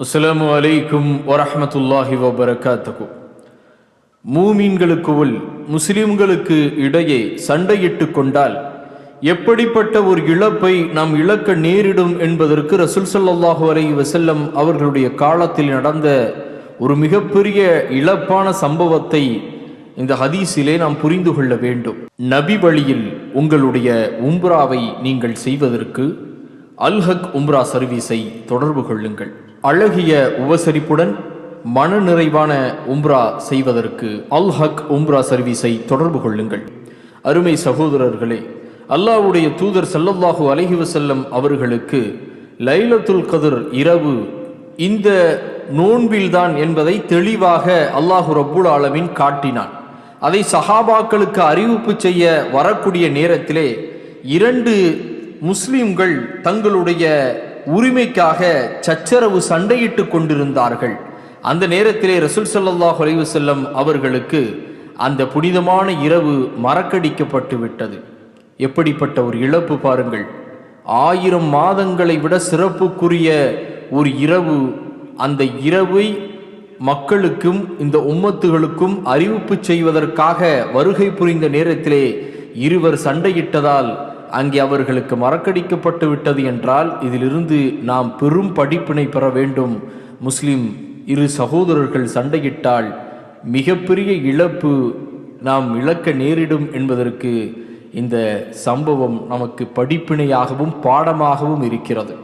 அஸ்லாம் அலைக்கும் வரமத்துல்லாஹி வபரகாத்தகு மூமீன்களுக்குள் முஸ்லிம்களுக்கு இடையே சண்டையிட்டு கொண்டால் எப்படிப்பட்ட ஒரு இழப்பை நாம் இழக்க நேரிடும் என்பதற்கு ரசூல் சல்லாஹு அலைஹி வசல்லம் அவர்களுடைய காலத்தில் நடந்த ஒரு மிகப்பெரிய இழப்பான சம்பவத்தை இந்த ஹதீஸிலே நாம் புரிந்து கொள்ள வேண்டும். நபி வழியில் உங்களுடைய உம்ராவை நீங்கள் செய்வதற்கு அல்ஹக் உம்ரா சர்வீஸை தொடர்பு கொள்ளுங்கள். அழகிய உபசரிப்புடன் மன நிறைவான உம்ரா செய்வதற்கு அல்ஹக் உம்ரா சர்வீஸை தொடர்பு கொள்ளுங்கள். அருமை சகோதரர்களே அல்லாஹ்வுடைய தூதர் செல்லல்லாஹு அலஹி வசல்லம் அவர்களுக்கு லைலத்துல் கதிர் இரவு இந்த நோன்பில்தான் என்பதை தெளிவாக அல்லாஹு ரப்புல் ஆலமின் காட்டினான். அதை சஹாபாக்களுக்கு அறிவிப்பு செய்ய வரக்கூடிய நேரத்திலே இரண்டு முஸ்லிம்கள் தங்களுடைய உரிமைக்காக சச்சரவு சண்டையிட்டு கொண்டிருந்தார்கள். அந்த நேரத்திலே ரசூல் சல்லாஹ் அலைஹி அவர்களுக்கு அந்த புனிதமான இரவு மறக்கடிக்கப்பட்டு விட்டது. எப்படிப்பட்ட ஒரு இழப்பு பாருங்கள். ஆயிரம் மாதங்களை விட சிறப்புக்குரிய ஒரு இரவு அந்த இரவை மக்களுக்கும் இந்த உம்மத்துகளுக்கும் அறிவிப்பு செய்வதற்காக வருகை புரிந்த நேரத்திலே இருவர் சண்டையிட்டதால் அங்கே அவர்களுக்கு மறக்கடிக்கப்பட்டு விட்டது என்றால் இதிலிருந்து நாம் பெரும் படிப்பினை பெற வேண்டும். முஸ்லிம் இரு சகோதரர்கள் சண்டையிட்டால் மிகப்பெரிய இழப்பு நாம் இழக்க நேரிடும் என்பதற்கு இந்த சம்பவம் நமக்கு படிப்பினையாகவும் பாடமாகவும் இருக்கிறது.